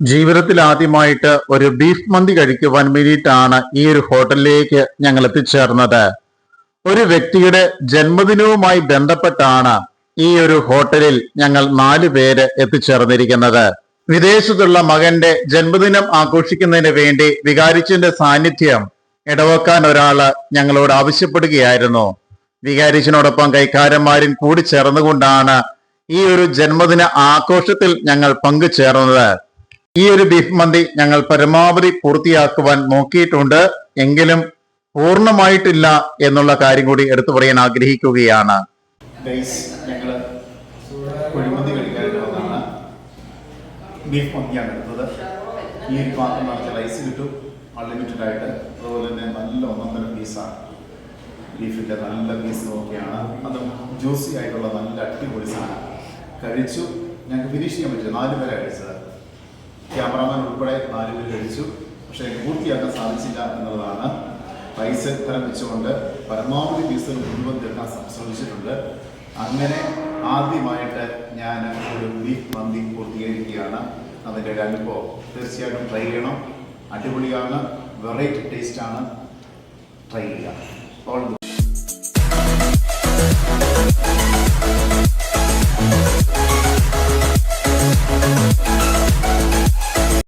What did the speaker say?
ജീവിതത്തിൽ ആദ്യമായിട്ട് ഒരു ബീഫ് മന്തി കഴിക്കുവാൻ വേണ്ടിയിട്ടാണ് ഈ ഒരു ഹോട്ടലിലേക്ക് ഞങ്ങൾ എത്തിച്ചേർന്നത്. ഒരു വ്യക്തിയുടെ ജന്മദിനവുമായി ബന്ധപ്പെട്ടാണ് ഈ ഒരു ഹോട്ടലിൽ ഞങ്ങൾ നാലു പേര് എത്തിച്ചേർന്നിരിക്കുന്നത്. വിദേശത്തുള്ള മകന്റെ ജന്മദിനം ആഘോഷിക്കുന്നതിന് വേണ്ടി വികാരിച്ചന്റെ സാന്നിധ്യം ഇടവെക്കാൻ ഒരാൾ ഞങ്ങളോട് ആവശ്യപ്പെടുകയായിരുന്നു. വികാരിച്ചനോടൊപ്പം കൈക്കാരന്മാരും കൂടി ചേർന്നുകൊണ്ടാണ് ഈ ഒരു ജന്മദിന ആഘോഷത്തിൽ ഞങ്ങൾ പങ്കുചേർന്നത്. ഈ ഒരു ബീഫ് മന്തി ഞങ്ങൾ പരമാവധി പൂർത്തിയാക്കുവാൻ നോക്കിയിട്ടുണ്ട്. എങ്കിലും പൂർണമായിട്ടില്ല എന്നുള്ള കാര്യം കൂടി എടുത്തു പറയാൻ ആഗ്രഹിക്കുകയാണ്. ബീഫ് മന്തിയാണ് എടുത്തത്. ഈ ഒരു പാത്രം നിറച്ച് റൈസ് കിട്ടും അൺലിമിറ്റഡ് ആയിട്ട്. അതുപോലെ തന്നെ നല്ല ഒന്നൊന്നര പീസാണ് ബീഫിന്റെ നല്ല പീസ് നോക്കിയാണ്. അതും ജ്യൂസി ആയിട്ടുള്ള നല്ല അടിപൊളി സാധനം. കഴിച്ചു. ഞങ്ങൾക്ക് ഫിനിഷ് ചെയ്യാൻ പറ്റില്ല. നാല് പേരെ കഴിച്ചത്. ക്യാമറാമാൻ ഉൾപ്പെടെ നാലുപേർ കഴിച്ചു. പക്ഷേ പൂർത്തിയാക്കാൻ സാധിച്ചില്ല എന്നുള്ളതാണ്. പൈസ ഫലം വെച്ചുകൊണ്ട് പരമാവധി ഫീസ് മുഴുവൻ തീർക്കാൻ ശ്രമിച്ചിട്ടുണ്ട്. അങ്ങനെ ആദ്യമായിട്ട് ഞാൻ ഒരു ബീഫ് മന്തി പൂർത്തീകരിക്കുകയാണ്. അതിന്റെ ഒരു അനുഭവം. തീർച്ചയായിട്ടും ട്രൈ ചെയ്യണം. അടിപൊളിയാണ്. വെറൈറ്റി ടേസ്റ്റ് ആണ്. ട്രൈ ചെയ്യുക. All the